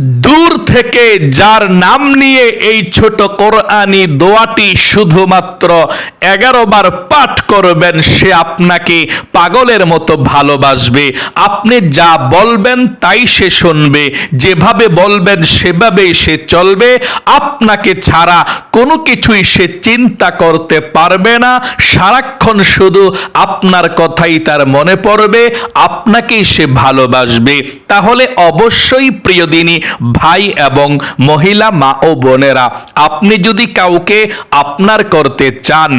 দূর থেকে যার নাম নিয়ে এই ছোট কোরআনি দোয়াটি শুধুমাত্র এগারো বার পাঠ করবেন, সে আপনাকে পাগলের মতো ভালোবাসবে। আপনি যা বলবেন তাই সে শুনবে। যেভাবে বলবেন সেভাবেই সে চলবে। আপনাকে ছাড়া কোনো কিছুই সে চিন্তা করতে পারবে না। সারাক্ষণ শুধু আপনার কথাই তার মনে পড়বে। আপনাকেই সে ভালোবাসবে। তাহলে অবশ্যই প্রিয়দিনী ভাই এবং মহিলা মা ও বোনেরা, আপনি যদি কাউকে আপনার করতে চান,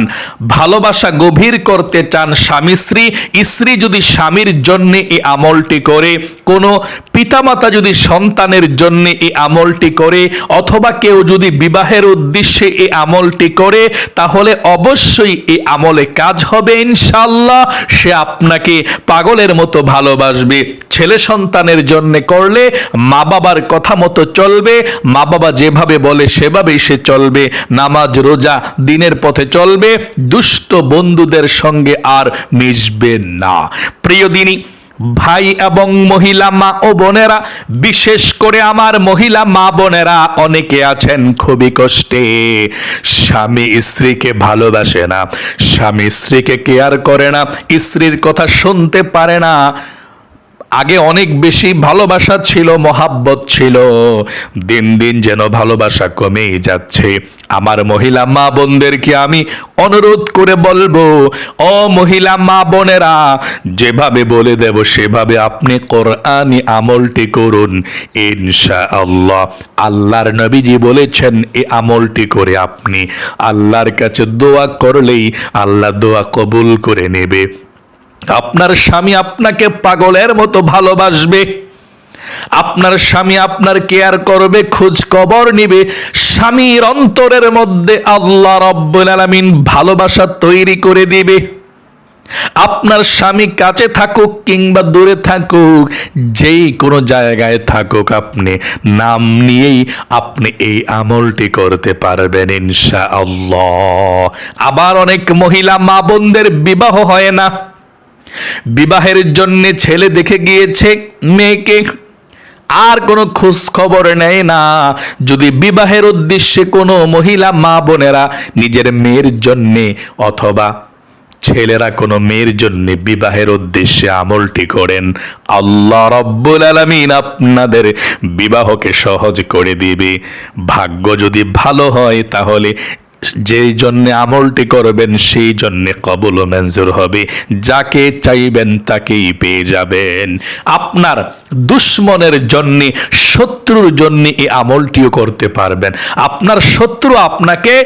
ভালোবাসা গভীর করতে চান, স্বামী স্ত্রী স্ত্রী যদি স্বামীর জন্য এই আমলটি করে, কোনো পিতামাতা যদি সন্তানের জন্য এই আমলটি করে, অথবা কেউ যদি বিবাহের উদ্দেশ্যে এই আমলটি করে, তাহলে অবশ্যই এই আমলে কাজ হবে ইনশাল্লাহ সে আপনাকে পাগলের মতো ভালোবাসবে। ছেলে সন্তানের জন্য করলে মা বাবার কথা মতো চলবে, মা বাবা যেভাবে বলে সেভাবেই সে চলবে, নামাজ, রোজা দিনের পথে চলবে, দুষ্ট বন্ধুদের সঙ্গে আর মিশবে না। প্রিয় দিনী, ভাই এবং মহিলা মা ও বোনেরা, বিশেষ করে আমার মহিলা মা বোনেরা, অনেকে আছেন খুবই কষ্টে। স্বামী স্ত্রীকে ভালোবাসে না, স্বামী স্ত্রীকে কেয়ার করে না, স্ত্রীর কথা শুনতে পারে না। আগে অনেক বেশি ভালোবাসা ছিল, মহাব্বত ছিল। দিন দিন যেন ভালোবাসা কমেই যাচ্ছে। আমার মহিলা মা বোনদেরকে আমি অনুরোধ করে বলব, ও মহিলা মা বোনেরা, যেভাবে বলে দেব, সেভাবে আপনি কোরআনি আমলটি করুন ইনশা আল্লাহ আল্লাহর নবীজি বলেছেন এই আমলটি করে আপনি আল্লাহর কাছে দোয়া করলেই আল্লাহ দোয়া কবুল করে নেবে। আপনার স্বামী আপনাকে পাগলের মতো ভালোবাসবে। আপনার স্বামী আপনার কেয়ার করবে, খোঁজ খবর নিবে। স্বামীর অন্তরের মধ্যে আল্লাহ রব্বুল আলামিন ভালোবাসা তৈরি করে দিবে। আপনার স্বামী কাছে থাকুক কিংবা দূরে থাকুক, যেই কোনো জায়গায় থাকুক আপনি, নাম নিয়েই আপনি এই আমলটি করতে পারবেন ইনশা আল্লাহ আবার অনেক মহিলা মা বোনদের বিবাহ হয় না। বিবাহের জন্য ছেলে দেখে গিয়েছে মেয়েকে। আর কোনো খোঁজ খবর নেয় না। যদি বিবাহের উদ্দেশ্যে কোনো মহিলা মা বোনেরা নিজের মেয়ের জন্যে অথবা ছেলেরা কোনো মেয়ের জন্য বিবাহের উদ্দেশ্যে আমলটি করেন, আল্লাহ রব্বুল আলামিন আপনাদের বিবাহকে সহজ করে দিবে। ভাগ্য যদি ভালো হয় তাহলে যেই জন্যে আমলটি করবেন, সেই জন্যে কবল মঞ্জুর হবে। যাকে চাইবেন তাকেই পেয়ে যাবেন। আপনার দুশ্মনের জন্যে, শত্রুর জন্যে এই আমলটিও করতে পারবেন। আপনার শত্রু আপনাকে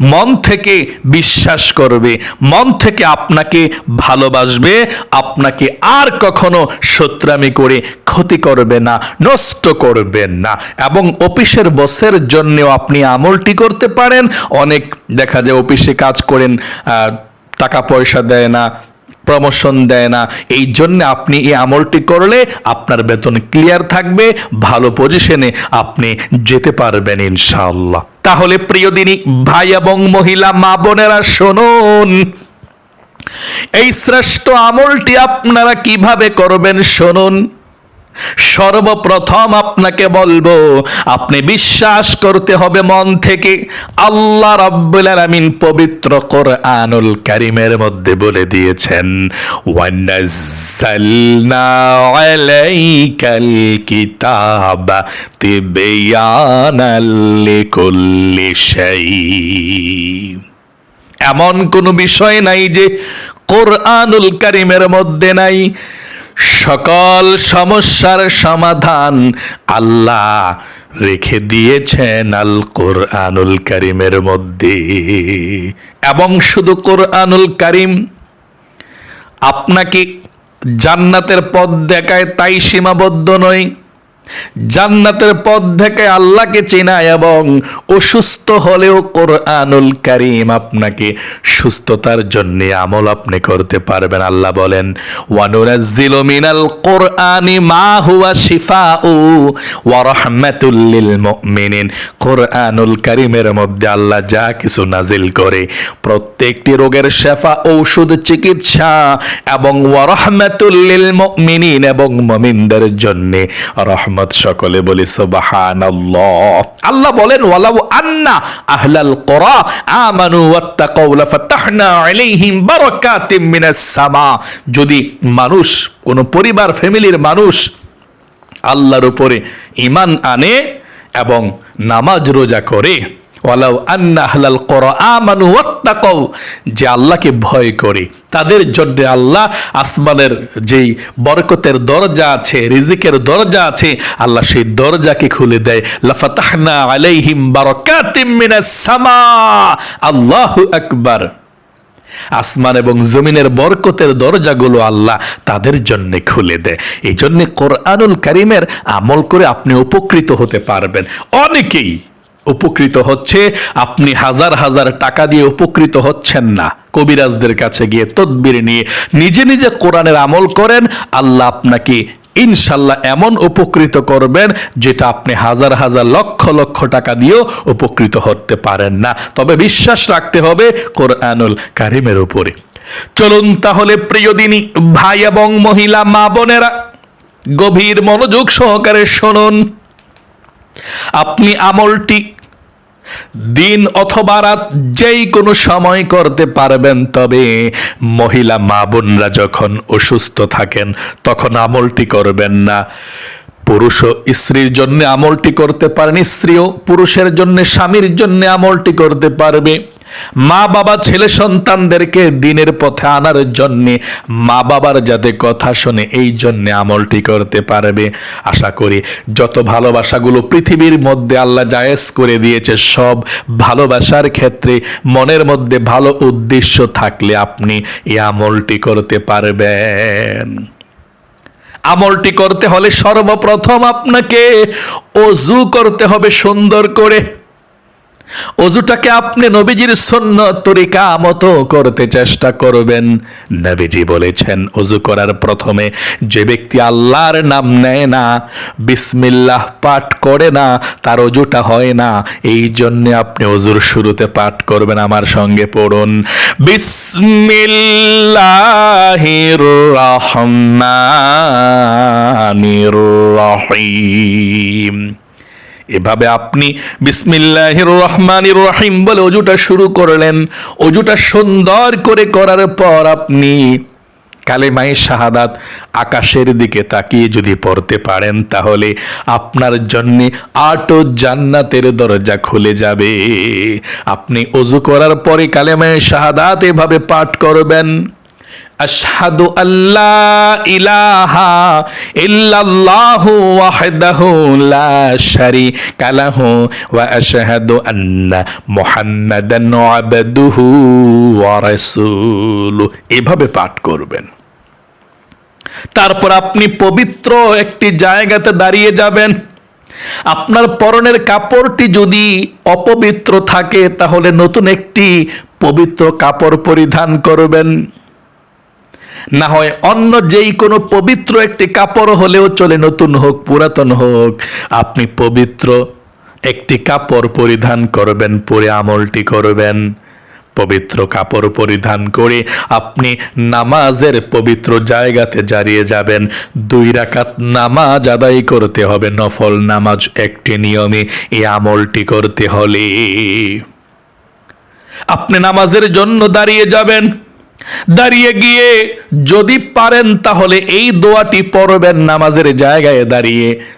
মন থেকে বিশ্বাস করবে, মন থেকে আপনাকে ভালোবাসবে, আপনাকে আর কখনো শত্রামি করে ক্ষতি করবে না, নষ্ট করবেন না। এবং অফিসের বসের জন্যেও আপনি আমলটি করতে পারেন। অনেক দেখা যায় অফিসে কাজ করেন টাকা পয়সা দেয় না প্রমোশন দেয় না। এই জন্য আপনি এই আমলটি করলে আপনার বেতন ক্লিয়ার থাকবে, ভালো পজিশনে আপনি যেতে পারবেন ইনশাআল্লাহ। তাহলে প্রিয় দিনী, ভাই এবং মহিলা, মা বোনেরা, শুনুন। এই শ্রেষ্ঠ আমলটি আপনারা কীভাবে করবেন, শুনুন। সর্বপ্রথম আপনাকে বলব, আপনি বিশ্বাস করতে হবে মন থেকে। আল্লাহ রাব্বুল আলামিন পবিত্র কোরআনুল কারীমের মধ্যে বলে দিয়েছেন, ওয়ানাজ্জালনা আলাইকাল কিতাবা তিবয়ানাল লিকুল্লি শাই এমন কোনো বিষয় নাই যে কোরআনুল কারিমের মধ্যে নাই। সকল সমস্যার সমাধান আল্লাহ রেখে দিয়েছেন আল কোরআনুল কারিমের মধ্যে। এবং শুধু কোরআনুল কারিম আপনাকে জান্নাতের পথ দেখায় তাই সীমাবদ্ধ নয়। জান্নাতের পথ থেকে আল্লাহকে চেনা এবং অসুস্থ হলেও কোরআনুল কারিম আপনাকে সুস্থতার জন্য আমল আপনি করতে পারবেন। আল্লাহ বলেন, ওয়ানুনাজ্জিলু মিনাল কোরআনি মা হুয়া শিফাউ ওয়া রাহমাতুল লিল মুমিনিন। কোরআনুল কারিমের মধ্যে আল্লাহ যা কিছু নাজিল করে, প্রত্যেকটি রোগের শেফা, ঔষধ, চিকিৎসা এবং ওয়া রাহমাতুল লিল মুমিনিন এবং মুমিনদের জন্য রহমত উম্মত সকলে বলি সুবহান আল্লাহ বলেন, ওয়ালাউ আন্না আহলাল করা আমানু ওয়াত্তাকাউ লাফাতাহনা আলাইহিম বারাকাতিম মিনাস সামা। যদি মানুষ, কোন পরিবার, ফ্যামিলির মানুষ আল্লাহর উপরে ইমান আনে এবং নামাজ রোজা করে ওয়ালাউ আন্না আহলাল কোরআন ওয়াত্তাকাউ, যে আল্লাহকে ভয় করে। তাদের জন্য আল্লাহ আসমানের যেই বরকতের দরজা আছে, রিজিকের দরজা আছে, আল্লাহ সেই দরজাকে খুলে দেয়। লাফাতাহনা আলাইহিম বারাকাতিম মিনাস সামা। আল্লাহু আকবার। আসমান এবং জমিনের বরকতের দরজাগুলো আল্লাহ তাদের জন্য খুলে দেয়। এই জন্য কোরআনুল করিমের আমল করে আপনি উপকৃত হতে পারবেন। অনেকেই উপকৃত হচ্ছে, আপনি হাজার হাজার টাকা দিয়ে উপকৃত হচ্ছেন না। কবিরাজদের কাছে গিয়ে তদবির নিয়ে নিজে নিজে কোরআনের আমল করেন, আল্লাহ আপনাকে ইনশাল্লাহ এমন উপকৃত করবেন যেটা আপনি হাজার হাজার লক্ষ লক্ষ টাকা দিয়েও উপকৃত হতে পারেন না। তবে বিশ্বাস রাখতে হবে কোরআনুল কারিমের উপরে। চলুন তাহলে প্রিয় দিনী, ভাই এবং মহিলা, মা বোনেরা, গভীর মনোযোগ সহকারে শুনুন। আপনি আমলটি দিন অথবা রাত যেই কোনো সময় করতে পারবেন, তবে মহিলা মা বোনরা যখন অসুস্থ থাকেন, তখন আমলটি করবেন না। পুরুষও স্ত্রীর জন্য আমলটি করতে পারেন স্ত্রীও পুরুষের জন্য স্বামীর জন্য আমলটি করতে পারবে। মা বাবা ছেলে সন্তানদেরকে দিনের পথে আনার জন্যে মা বাবার যাতে কথা শোনে, এই জন্যে আমলটি করতে পারবে। আশা করি যত ভালোবাসাগুলো পৃথিবীর মধ্যে আল্লাহ জায়েজ করে দিয়েছে, সব ভালোবাসার ক্ষেত্রে মনের মধ্যে ভালো উদ্দেশ্য থাকলে আপনি এই আমলটি করতে পারবেন। আমলটি করতে হলে সর্বপ্রথম আপনাকে অজু করতে হবে সুন্দর করে। অজুটাকে আপনি নবীজির সন্ন তরিকা মতো করতে চেষ্টা করবেন। নবীজি বলেছেন, অজু করার প্রথমে যে ব্যক্তি আল্লাহর নাম নেয় না, বিসমিল্লাহ পাঠ করে না, তার অজুটা হয় না, এই জন্য আপনি অজুর শুরুতে পাঠ করবেন। আমার সঙ্গে পড়ুন। বিসমিল্লাহির রহমানির রহিম। এভাবে আপনি বিসমিল্লাহির রহমানির রহিম বলে অজুটা শুরু করলেন। অজুটা সুন্দর করে করার পর আপনি কালেমাই শাহাদাত আকাশের দিকে তাকিয়ে যদি পড়তে পারেন, তাহলে আপনার জন্য আটো জান্নাতের দরজা খুলে যাবে। আপনি অজু করার পরে কালেমাই শাহাদাত এভাবে পাঠ করবেন। আশহাদু আল্লাহ ইলাহা ইল্লাল্লাহু ওয়াহদাহু লা শারীকা লাহু ওয়া আশহাদু আন্না মুহাম্মাদান আবদুহু ওয়া রাসূলুহু। এভাবে পাঠ করবেন। তারপর আপনি পবিত্র একটি জায়গাতে দাঁড়িয়ে যাবেন। আপনার পরনের কাপড়টি যদি অপবিত্র থাকে, তাহলে নতুন একটি পবিত্র কাপড় পরিধান করবেন। না হয় অন্য যেই কোনো পবিত্র একটি কাপড় হলেও চলে নতুন হোক, পুরাতন হোক, আপনি পবিত্র একটি কাপড় পরিধান করবেন, পরে আমলটি করবেন। পবিত্র কাপড় পরিধান করে আপনি নামাজের পবিত্র জায়গাতে জারিয়ে যাবেন। দুই রাকাত নামাজ আদায় করতে হবে, নফল নামাজ একটি নিয়মে এই আমলটি করতে হলে। আপনি নামাজের জন্য দাঁড়িয়ে যাবেন। দাঁড়িয়ে গিয়ে যদি পারেন তাহলে এই দোয়াটি পড়বেন নামাজের জায়গায় দাঁড়িয়ে।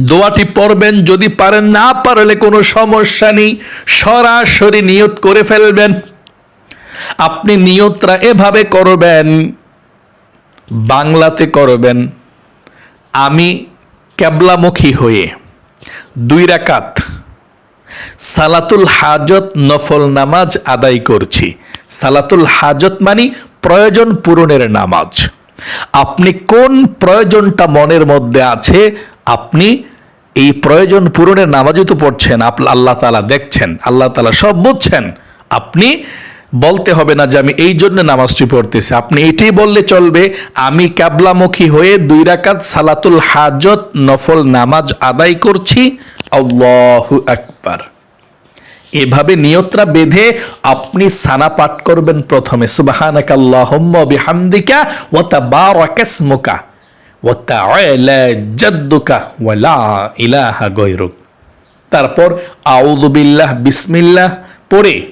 দোয়াটি পড়বেন, যদি পারেন, না পারলে কোনো সমস্যা নেই। সরাসরি নিয়ত করে ফেলবেন। আপনি নিয়তরা এভাবে করবেন, বাংলাতে করবেন, আমি ক্যাবলামুখী হয়ে। দুই রাকাত, সালাতুল হাজত নফল নামাজ আদায় করছি। সালাতুল হাজত মানে প্রয়োজন পূরণের নামাজ। আপনি কোন প্রয়োজনটা মনের মধ্যে আছে আপনি এই প্রয়োজন পূরণের নামাজই তো পড়ছেন আল্লাহ তালা দেখছেন, আল্লাহ তালা সব বুঝছেন। আপনি বলতে হবে না যে আমি এই জন্য নামাজটি পড়তেছি। আপনি এটাই বললে চলবে, আমি ক্যাবলামুখী হয়ে দুই রাকাত সালাতুল হাজত নফল নামাজ আদায় করছি। আকবার। এভাবে নিয়তরা বেঁধে আপনি সানা পাঠ করবেন প্রথমে। সুবাহানাকা আল্লাহুম্মা বিহামদিকা ওয়া তাবারাকা তারপর, আউযু বিল্লাহ, বিসমিল্লাহ। পড়ে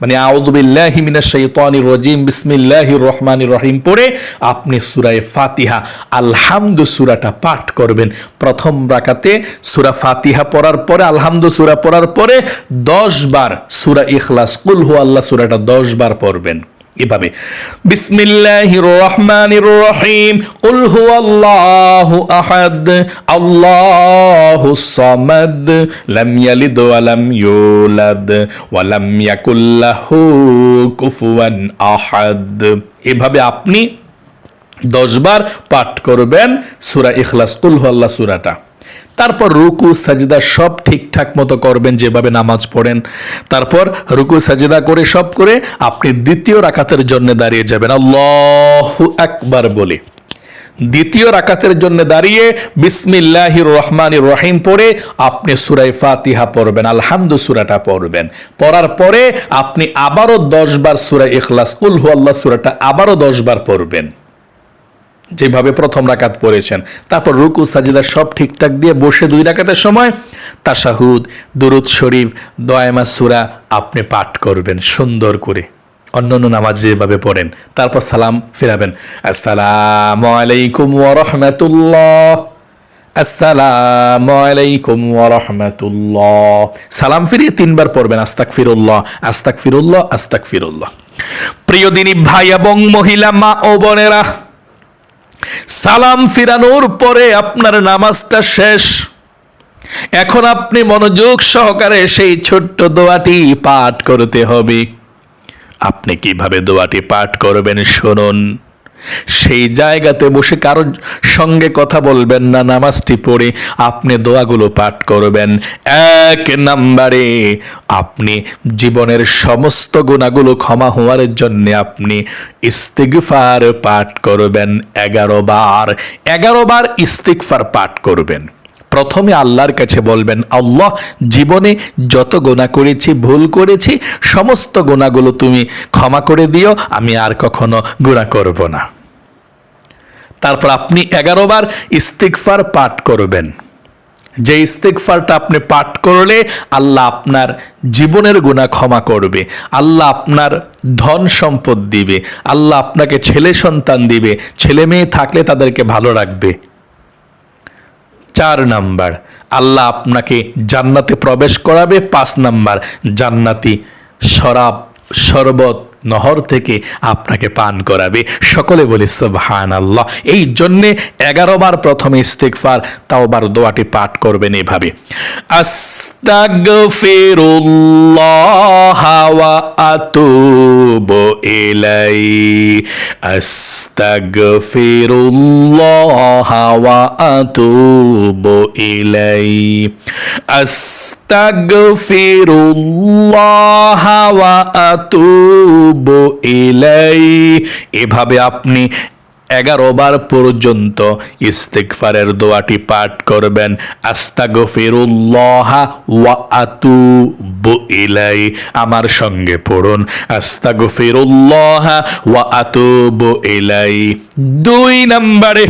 মানে আউযু বিল্লাহি মিনাশ শাইতানির রাজিম, বিসমিল্লাহির রহমানির রহিম। পড়ে, আপনি সূরায়ে ফাতিহা, আলহামদু সূরাটা পাঠ করবেন। প্রথম রাকাতে সুরা ফাতিহা পড়ার পরে, আলহামদু সূরা পড়ার পরে 10 বার সূরা ইখলাস, কুল হু আল্লাহ সূরাটা 10 বার পড়বেন। এভাবে। বিসমিল্লাহির রহমানির রহিম কুল হুয়াল্লাহু আহাদ। আল্লাহুস সামাদ। লাম ইয়ালিদ ওয়া লাম ইউলাদ। ওয়া লাম ইয়াকুল লাহু কুফুয়ান আহাদ। এভাবে আপনি দশবার পাঠ করবেন সূরা ইখলাস। কুল হুয়াল্লাহ সূরাটা। তারপর রুকু, সাজদা সব ঠিকঠাক মতো করবেন যেভাবে নামাজ পড়েন। তারপর রুকু, সাজদা করে সব করে আপনি দ্বিতীয় রাকাতের জন্য দাঁড়িয়ে যাবেন। আল্লাহু আকবার বলে। দ্বিতীয় রাকাতের জন্য দাঁড়িয়ে বিসমিল্লাহির রহমানির রহিম পড়ে আপনি সুরাই ফাতিহা পড়বেন, আলহামদু সুরাটা পড়বেন। পড়ার পরে আপনি আবারও দশ বার সুরা ইখলাস কুল আল্লাহ সুরাটা আবারও দশ বার পড়বেন। যেভাবে প্রথম রাকাত পড়েছেন, তারপর রুকু, সাজিদা সব ঠিকঠাক দিয়ে বসে দুই রাকাতের সময় তাশাহুদ, দুরুদ শরীফ দয়ামা সুরা আপনি পাঠ করবেন, সুন্দর করে। অন্যান্য নামাজ যেভাবে পড়েন, তারপর সালাম ফেরাবেন। আসসালামু আলাইকুম ওয়া রাহমাতুল্লাহ। আসসালামু আলাইকুম সালাম ফিরিয়ে তিনবার পড়বেন আস্তাক ফিরুল্লাহ আস্তাক ফিরুল্লাহ আস্তাক ফিরুল্লাহ প্রিয় দিনী ভাই এবং মহিলা, মা ও বোনেরা সালাম ফিরানোর পরে আপনার নামাজটা শেষ। এখন আপনি মনোযোগ সহকারে সেই ছোট্ট দোয়াটি পাঠ করতে হবে। আপনি কীভাবে দোয়াটি পাঠ করবেন শুনুন। সেই জায়গাতে বসে কারোর সঙ্গে কথা বলবেন না, নামাজটি পড়ে আপনি দোয়াগুলো পাঠ করবেন। এক নাম্বারে আপনি জীবনের সমস্ত গুণাগুলো ক্ষমা হওয়ার জন্য আপনি ইস্তিগফার পাঠ করবেন এগারো বার। এগারো বার ইস্তিগফার পাঠ করবেন। প্রথমে আল্লাহর কাছে বলবেন, আল্লাহ, জীবনে যত গোনা করেছি, ভুল করেছি, সমস্ত গোনাগুলো তুমি ক্ষমা করে দিও, আমি আর কখনো গুণা করব না। তারপর আপনি এগারো বার ইস্তিকফার পাঠ করবেন। যে ইস্তিকফারটা আপনি পাঠ করলে আল্লাহ আপনার জীবনের গুণা ক্ষমা করবে, আল্লাহ আপনার ধন সম্পদ দিবে, আল্লাহ আপনাকে ছেলে সন্তান দিবে, ছেলে মেয়ে থাকলে তাদেরকে ভালো রাখবে। চার নাম্বার, আল্লাহ আপনাকে জান্নাতে প্রবেশ করাবে। পাঁচ নাম্বার, জান্নাতি শরাব, শরবত নহর থেকে আপনাকে পান করাবে। সকলে বলি সুবহান আল্লাহ এই জন্যে এগারো বার প্রথমে ইস্তেকফার তাও বার দোয়াটি পাঠ করবেন এভাবে। আস্তাগফিরুল্লাহ ওয়া আতুবু ইলাই আস্তাগফিরুল্লাহ ইলাই আস্তাগফিরুল্লাহ ওয়া আতুবু ইলাই এভাবে আপনি এগারো বার পর্যন্ত ইস্তেকফারের দোয়াটি পাঠ করবেন। আস্তাগফিরুল্লাহ ওয়া আতুবু ইলাই আমার সঙ্গে পড়ুন। আস্তাগফিরুল্লাহ ওয়া আতুবু ইলাই দুই নম্বরে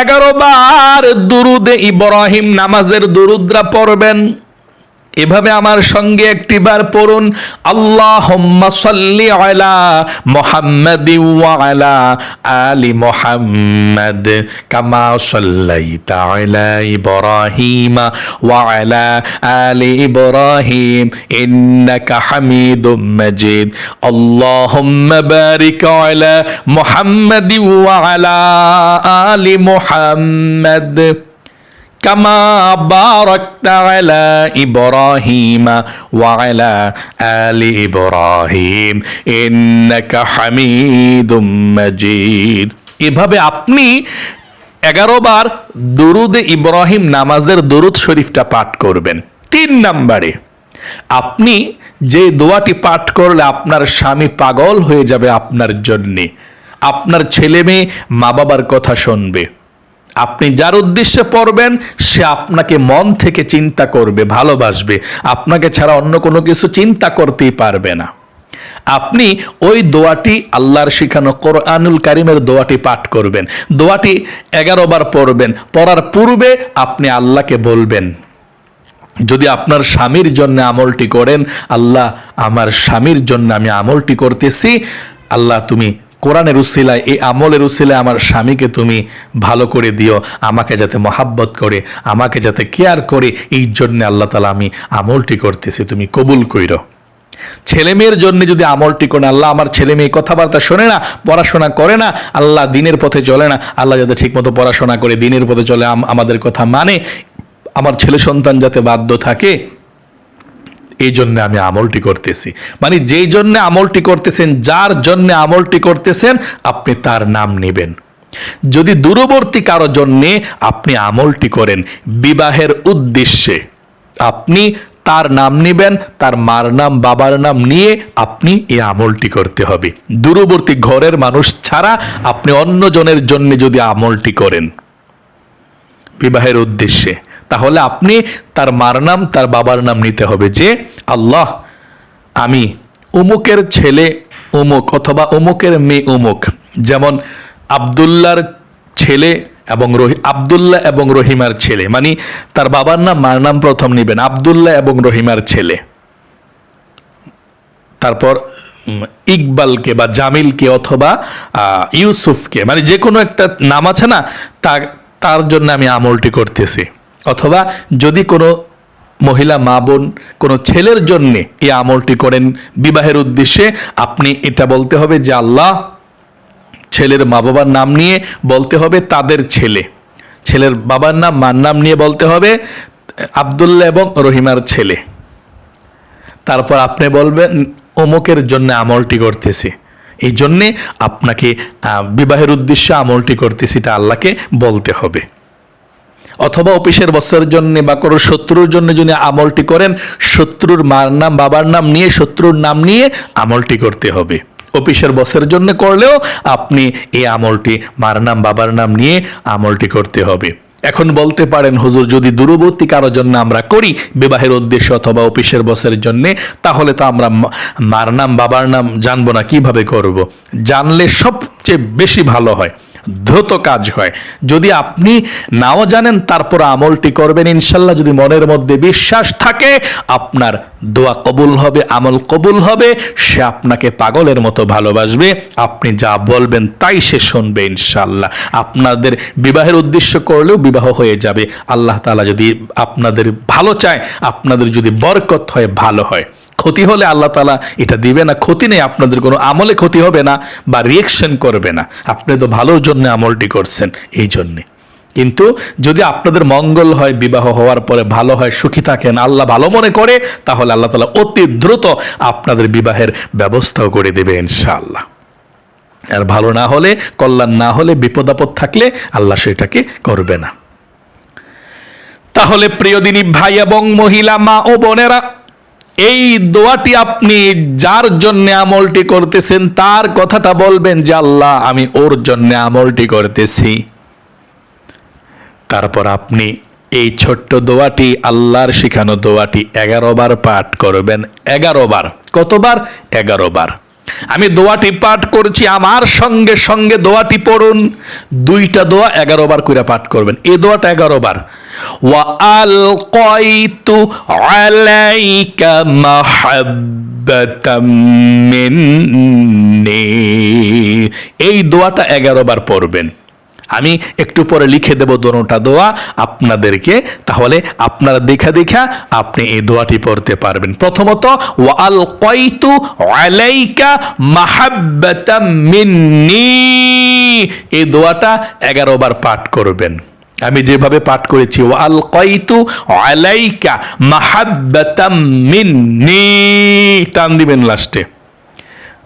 এগারো বার দুরুদে ইব্রাহিম নামাজের দুরুদ্রা পড়বেন। এভাবে আমার সঙ্গে একটিবার পড়ুন আল্লাহ সাল্লি আলা মোহাম্মদ আলা আলি মোহাম্মদ কামা সাল্লাইতা আলা ইব্রাহিম ওয়া আলা আলি ইব্রাহিম ইন্নাকা হামিদুম মাজিদ। আল্লাহুম্মা বারিক আলা মোহাম্মদ ওয়া আলা আলি মোহাম্মদ। كما باركت على ابراهيم وعلى ال ابراهيم انك حميد مجيد এভাবে আপনি এগারো বার দরুদে ইব্রাহিম নামাজের দরুদ শরীফটা পাঠ করবেন তিন নাম্বারে আপনি যে দোয়াটি পাঠ করলে আপনার স্বামী পাগল হয়ে যাবে আপনার জন্যে আপনার ছেলে মেয়ে মা বাবার কথা শুনবে আপনি যার উদ্দেশ্যে পড়বেন, সে আপনাকে মন থেকে চিন্তা করবে, ভালোবাসবে। আপনাকে ছাড়া অন্য কোনো কিছু চিন্তা করতেই পারবে না। আপনি ওই দোয়াটি আল্লাহর শিখানো কোরআনুল কারিমের দোয়াটি পাঠ করবেন। দোয়াটি এগারো বার পড়বেন। পড়ার পূর্বে আপনি আল্লাহকে বলবেন, যদি আপনার স্বামীর জন্য আমলটি করেন, আল্লাহ আমার স্বামীর জন্য আমি আমলটি করতেছি, আল্লাহ তুমি কোরআনের উসিলায়, এই আমলের উসিলায় আমার স্বামীকে তুমি ভালো করে দিও, আমাকে যাতে মহাব্বত করে, আমাকে যাতে কেয়ার করে, এই জন্য আল্লাহ তালা আমি আমলটি করতেছি, তুমি কবুল কইরো। ছেলে মেয়ের জন্য যদি আমলটি করে আল্লাহ আমার ছেলে মেয়ে কথাবার্তা শোনে না, পড়াশোনা করে না, আল্লাহ দিনের পথে চলে না, আল্লাহ যাতে ঠিকমতো পড়াশোনা করে, দিনের পথে চলে, আম- আমাদের কথা মানে আমার ছেলে সন্তান যাতে বাধ্য থাকে এই জন্য আমি আমলটি করতেছি। মানে যেই জন্য আমলটি করতেছেন, যার জন্য আমলটি করতেছেন, আপনি তার নাম নেবেন। যদি দূরবর্তী কারও জন্যে আপনি আমলটি করেন, বিবাহের উদ্দেশ্যে আপনি তার নাম নেবেন, তার মার নাম, বাবার নাম নিয়ে আপনি এই আমলটি করতে হবে। দূরবর্তী ঘরের মানুষ ছাড়া আপনি অন্যজনের জন্য যদি আমলটি করেন, বিবাহের উদ্দেশ্যে তাহলে আপনি তার মার নাম, তার বাবার নাম নিতে হবে যে আল্লাহ, আমি উমুকের ছেলে উমুক অথবা উমুকের মেয়ে উমুক। যেমন আবদুল্লার ছেলে এবং রহি, আবদুল্লাহ এবং রহিমার ছেলে মানে তার বাবার নাম, মার নাম প্রথম নেবেন, আবদুল্লাহ এবং রহিমার ছেলে। তারপর ইকবালকে বা জামিলকে অথবা ইউসুফকে মানে যে কোনো একটা নাম আছে না তার তার জন্য আমি আমলটি করতেছি। অথবা যদি কোনো মহিলা মা বোন কোনো ছেলের জন্যে এই আমলটি করেন, বিবাহের উদ্দেশ্যে আপনি এটা বলতে হবে যে আল্লাহ ছেলের মা বাবার নাম নিয়ে বলতে হবে তাদের ছেলে। ছেলের বাবার নাম, মার নাম নিয়ে বলতে হবে আবদুল্লাহ এবং রহিমার ছেলে। তারপর আপনি বলবেন, অমুকের জন্য আমলটি করতেছি। এই জন্যে আপনাকে বিবাহের উদ্দেশ্যে আমলটি করতেছি, এটা আল্লাহকে বলতে হবে। অথবা অফিসের বছরের জন্য বা কোনো শত্রুর জন্য যদি আমলটি করেন, শত্রুর মার নাম, বাবার নাম নিয়ে, শত্রুর নাম নিয়ে আমলটি করতে হবে। অফিসের বসের জন্য করলেও আপনি এই আমলটি, মার নাম, বাবার নাম নিয়ে আমলটি করতে হবে। এখন বলতে পারেন, হুজুর, যদি দূরবর্তী কারোর জন্য আমরা করি বিবাহের উদ্দেশ্য অথবা অফিসের বসের জন্য, তাহলে তো আমরা মার নাম, বাবার নাম জানব না, কীভাবে করব। জানলে সবচেয়ে বেশি ভালো হয়। দ্রুত কাজ হয়। যদি আপনি নাও জানেন, তারপর আমলটি করবেন, ইনশাল্লাহ যদি মনের মধ্যে বিশ্বাস থাকে, আপনার দোয়া কবুল হবে, আমল কবুল হবে, সে আপনাকে পাগলের মতো ভালোবাসবে। আপনি যা বলবেন, তাই সে শুনবে, ইনশাল্লাহ। আপনাদের বিবাহের উদ্দেশ্য করলেও বিবাহ হয়ে যাবে। আল্লাহ তাআলা যদি আপনাদের ভালো চায়, আপনাদের যদি বরকত হয়, ভালো হয়। ক্ষতি হলে আল্লাহ তালা এটা দিবে না। ক্ষতি নেই, আপনাদের কোনো আমলে ক্ষতি হবে না বা রিয়েকশন করবে না। আপনি তো ভালোর জন্য আমলটি করছেন এই জন্যে। কিন্তু যদি আপনাদের মঙ্গল হয়, বিবাহ হওয়ার পরে ভালো হয়, সুখী থাকেন, আল্লাহ ভালো মনে করে, তাহলে আল্লাহ তালা অতি দ্রুত আপনাদের বিবাহের ব্যবস্থাও করে দেবে ইনশাআল্লাহ। আর ভালো না হলে, কল্যাণ না হলে, বিপদ আপদ থাকলে আল্লাহ সেটাকে করবে না। তাহলে প্রিয় দিনী ভাই এবং মহিলা, মা ও বোনেরা এই দোয়াটি আপনি যার জন্য আমলটি করতেছেন, তার কথাটা বলবেন যে, আল্লাহ, আমি ওর জন্য আমলটি করতেছি। তারপর আপনি এই ছোট্ট দোয়াটি, আল্লাহর শিখানো দোয়াটি এগারো বার পাঠ করবেন। এগারো বার। কতবার? এগারো বার। আমি দোয়াটি পাঠ করছি, আমার সঙ্গে সঙ্গে দোয়াটি পড়ুন। দুইটা দোয়া এগারো বার করে পাঠ করবেন। এই দোয়াটা এগারো বার। কয়তু আলাইকা মাহাব্বাতাম মিন্নি এই দোয়াটা এগারো বার পড়বেন। আমি একটু পরে লিখে দেব দোনোটা দোয়া আপনাদেরকে। তাহলে আপনারা দেখা দেখা আপনি এই দোয়াটি পড়তে পারবেন। প্রথমত ওয়াল কয়তু আলাইকা মাহাব্বাতাম মিন্নি। এই দোয়াটা এগারো বার পাঠ করবেন। আমি যেভাবে পাঠ করেছি ওয়াল কয়তু আলাইকা মাহাব্বাতাম মিন্নি। টান দিবেন লাস্টে।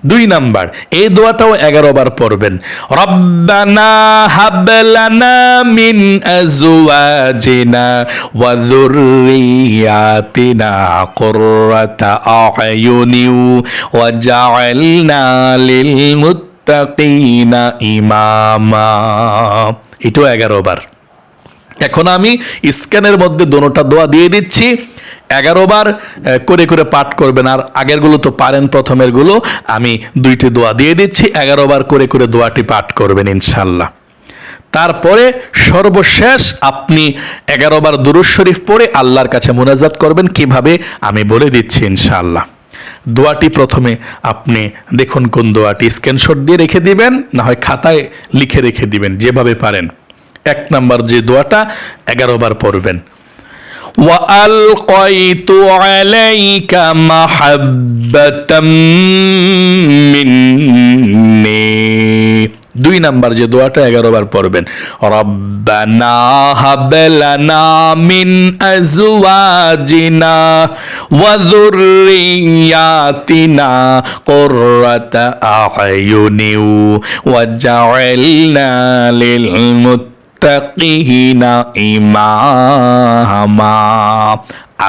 দুই নাম্বার এই দোয়াটাও এগারো বার পড়বেন। রব্বানা হাবলানা মিন আজওয়াজিনা ওয়া যুররিয়াতিনা কুররাতা আয়ুনি ওয়া জাআলনা লিল মুত্তাকিনা ইমামা। এটাও এগারো বার। এখন আমি স্ক্যানের মধ্যে দোনোটা দোয়া দিয়ে দিচ্ছি। এগারো বার করে করে পাঠ করবেন, আর আগেরগুলো তো পারেন প্রথমেরগুলো আমি দুইটি দোয়া দিয়ে দিচ্ছি, এগারো বার, করে করে দোয়াটি পাঠ করবেন ইনশাল্লাহ তারপরে সর্বশেষ আপনি এগারো বার দুরুজ শরীফ পড়ে আল্লাহর কাছে মোনাজাত করবেন। কীভাবে? আমি বলে দিচ্ছি ইনশাআল্লাহ। দোয়াটি প্রথমে আপনি দেখুন কোন দোয়াটি। স্ক্রিনশট দিয়ে রেখে দিবেন, না হয় খাতায় লিখে রেখে দিবেন, যেভাবে পারেন। এক নাম্বার যে দোয়াটা এগারো বার পড়বেন وألقيت عليك محبة مني দুই নাম্বার যে দোয়াটা এগারো বার পড়বেন রব্বানা হাবলানা মিন আজওয়াজিনা ওয়া যুররিয়াতিনা কুররাতা আ'য়ুনি ওয়া জা'আলনা লিল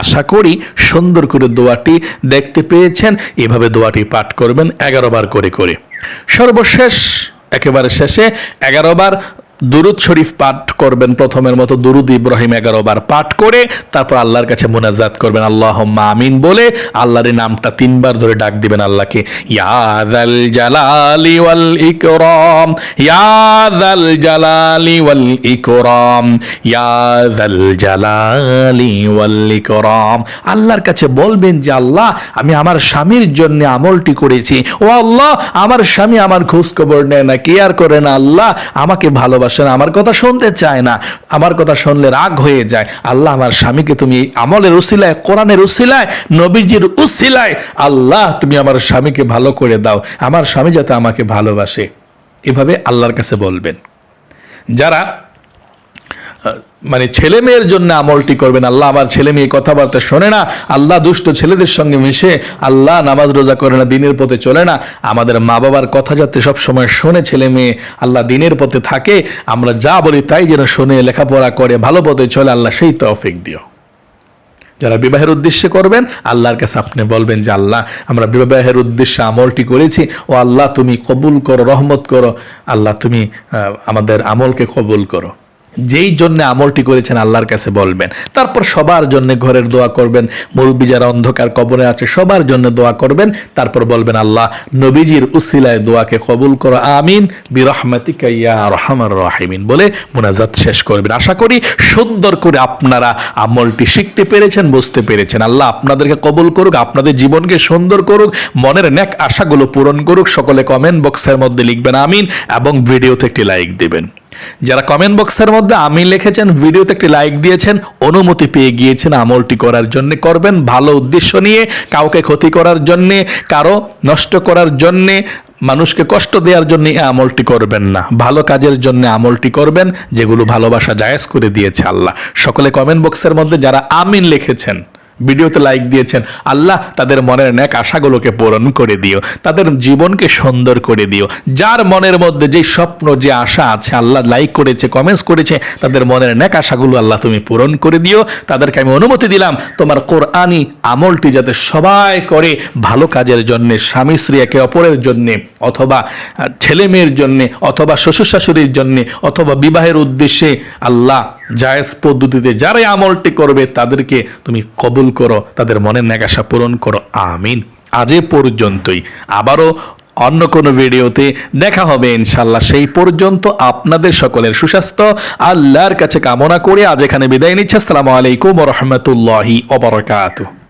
আশা করি সুন্দর করে দোয়াটি দেখতে পেয়েছেন। এভাবে দোয়াটি পাঠ করবেন এগারো বার করে করে। সর্বশেষ, একেবারে শেষে, এগারো বার দুরুদ শরীফ পাঠ করবেন প্রথমের মতো দুরুদ ইব্রাহিম এগারো বার পাঠ করে তারপর আল্লাহর কাছে মোনাজাত করবেন। আল্লাহ আমিন বলে আল্লাহর নামটা তিনবার ধরে ডাক দিবেন আল্লাহকে। ইয়াদাল জালালি ওয়াল ইকরাম ইয়াদাল জালালি ওয়াল ইকরাম ইয়াদাল জালালি ওয়াল ইকরাম। আল্লাহর কাছে বলবেন যে, আল্লাহ, আমি আমার স্বামীর জন্য আমলটি করেছি। ও আল্লাহ, আমার স্বামী আমার খোঁজ খবর নেয় না। কেয়ার করে না আল্লাহ, আমাকে ভালোবাসে। না আমার কথা শুনতে চায় না, আমার কথা শুনলে রাগ হয়ে যায়। আল্লাহ আমার স্বামীকে তুমি আমলের উসিলায়, কোরআনের উসিলায়, নবীজির উসিলায়, আল্লাহ তুমি আমার স্বামীকে ভালো করে দাও, আমার স্বামী যাতে আমাকে ভালোবাসে। এভাবে আল্লাহর কাছে বলবেন। যারা মানে ছেলে মেয়ের জন্য আমলটি করবেন। আল্লাহ আমার ছেলে মেয়ে কথাবার্তা শোনে না। আল্লাহ দুষ্ট ছেলেদের সঙ্গে মিশে আল্লাহ নামাজ রোজা করে না, দিনের পথে চলে না। আমাদের মা বাবার কথা যাতে সব সময় শোনে ছেলে মেয়ে, আল্লাহ দিনের পথে থাকে। আমরা যা বলি তাই যেন শোনে, লেখাপড়া করে, ভালো পথে চলে, আল্লাহ সেই তৌফিক দিও। যারা বিবাহের উদ্দেশ্যে করবেন, আল্লাহর কাছে আপনি বলবেন যে, আল্লাহ, আমরা বিবাহের উদ্দেশ্যে আমলটি করেছি। ও আল্লাহ, তুমি কবুল করো, রহমত করো। আল্লাহ, তুমি আমাদের আমলকে কবুল করো। যেই জন্য আমলটি করেছেন আল্লাহর কাছে বলবেন। তারপর সবার জন্য ঘরের দোয়া করবেন, মুরব্বী যারা অন্ধকার কবরে আছে সবার জন্য দোয়া করবেন, তারপর বলবেন, আল্লাহ, নবীজির উসিলায় দোয়াকে কবুল করো, আমিন রহমান রাহিমিন বলে মোনাজাত শেষ করবেন। আশা করি সুন্দর করে আপনারা আমলটি শিখতে পেরেছেন, বুঝতে পেরেছেন। আল্লাহ আপনাদেরকে কবুল করুক, আপনাদের জীবনকে সুন্দর করুক, মনের ন্যাক আশাগুলো পূরণ করুক। সকলে কমেন্ট বক্সের মধ্যে লিখবেন, আমিন এবং ভিডিওতে একটি লাইক দিবেন। যারা কমেন্ট বক্সের মধ্যে আমি লিখেছেন, ভিডিওতে একটি লাইক দিয়েছেন, অনুমতি পেয়ে গিয়েছেন আমলটি করার জন্য। করবেন ভালো উদ্দেশ্য নিয়ে, কাউকে ক্ষতি করার জন্যে, কারও নষ্ট করার জন্যে, মানুষকে কষ্ট দেওয়ার জন্য এই আমলটি করবেন না। ভালো কাজের জন্য আমলটি করবেন, যেগুলো ভালোবাসা জায়েজ করে দিয়েছে আল্লাহ। সকলে কমেন্ট বক্সের মধ্যে যারা আমিন লিখেছেন ভিডিওতে লাইক দিয়েছেন, আল্লাহ তাদের মনের ন্যাক আশাগুলোকে পূরণ করে দিও, তাদের জীবনকে সুন্দর করে দিও। যার মনের মধ্যে যে স্বপ্ন, যে আশা আছে, আল্লাহ লাইক করেছে কমেন্টস করেছে, তাদের মনের ন্যাক আশাগুলো আল্লাহ তুমি পূরণ করে দিও। তাদেরকে আমি অনুমতি দিলাম, তোমার কোরআনি আমলটি যাতে সবাই করে ভালো কাজের জন্যে, স্বামী স্ত্রী একে অপরের জন্যে, অথবা ছেলে মেয়ের জন্যে, অথবা শ্বশুর শাশুড়ির জন্যে, অথবা বিবাহের উদ্দেশ্যে আল্লাহ জায়েজ পদ্ধতিতে যারাই আমলটি করবে, তাদেরকে তুমি কবুল করো, তাদের মনের নেগাশা পূরণ করো। আমিন। আজ পর্যন্তই। আবারও অন্য কোনো ভিডিওতে দেখা হবে ইনশাল্লাহ সেই পর্যন্ত আপনাদের সকলের সুস্বাস্থ্য, আল্লাহর কাছে কামনা করে আজ এখানে বিদায় নিচ্ছে। আসসালামু আলাইকুম রহমতুল্লাহি অবরকাতুহ